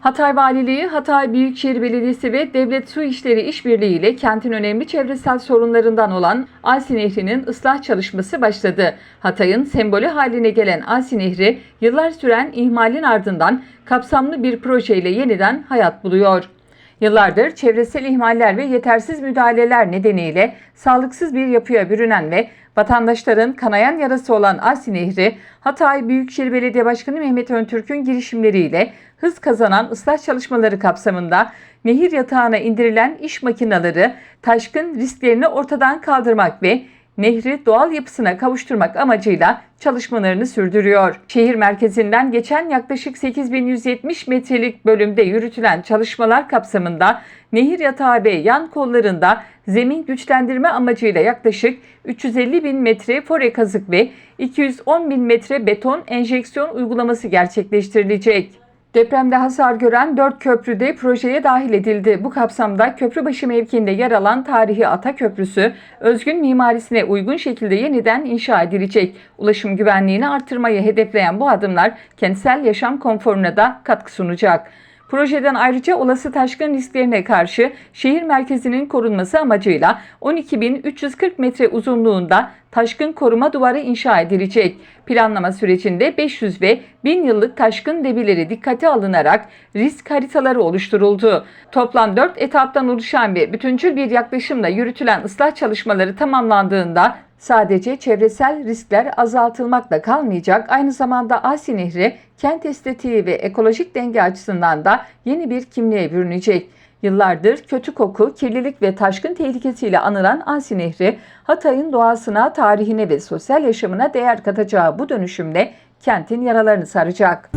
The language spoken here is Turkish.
Hatay Valiliği, Hatay Büyükşehir Belediyesi ve Devlet Su İşleri İşbirliği ile kentin önemli çevresel sorunlarından olan Asi Nehri'nin ıslah çalışması başladı. Hatay'ın sembolü haline gelen Asi Nehri, yıllar süren ihmalin ardından kapsamlı bir projeyle yeniden hayat buluyor. Yıllardır çevresel ihmaller ve yetersiz müdahaleler nedeniyle sağlıksız bir yapıya bürünen ve vatandaşların kanayan yarası olan Asi Nehri, Hatay Büyükşehir Belediye Başkanı Mehmet Öntürk'ün girişimleriyle hız kazanan ıslah çalışmaları kapsamında nehir yatağına indirilen iş makineleri taşkın risklerini ortadan kaldırmak ve nehri doğal yapısına kavuşturmak amacıyla çalışmalarını sürdürüyor. Şehir merkezinden geçen yaklaşık 8170 metrelik bölümde yürütülen çalışmalar kapsamında nehir yatağı ve yan kollarında zemin güçlendirme amacıyla yaklaşık 350 bin metre fore kazık ve 210 bin metre beton enjeksiyon uygulaması gerçekleştirilecek. Depremde hasar gören 4 köprü de projeye dahil edildi. Bu kapsamda Köprübaşı mevkiinde yer alan tarihi Ata Köprüsü, özgün mimarisine uygun şekilde yeniden inşa edilecek. Ulaşım güvenliğini artırmayı hedefleyen bu adımlar kentsel yaşam konforuna da katkı sunacak. Projeden ayrıca olası taşkın risklerine karşı şehir merkezinin korunması amacıyla 12.340 metre uzunluğunda taşkın koruma duvarı inşa edilecek. Planlama sürecinde 500 ve 1000 yıllık taşkın debileri dikkate alınarak risk haritaları oluşturuldu. Toplam 4 etaptan oluşan ve bütüncül bir yaklaşımla yürütülen ıslah çalışmaları tamamlandığında Sadece çevresel riskler azaltılmakla kalmayacak, aynı zamanda Asi Nehri kent estetiği ve ekolojik denge açısından da yeni bir kimliğe bürünecek. Yıllardır kötü koku, kirlilik ve taşkın tehlikesiyle anılan Asi Nehri, Hatay'ın doğasına, tarihine ve sosyal yaşamına değer katacağı bu dönüşümle kentin yaralarını saracak.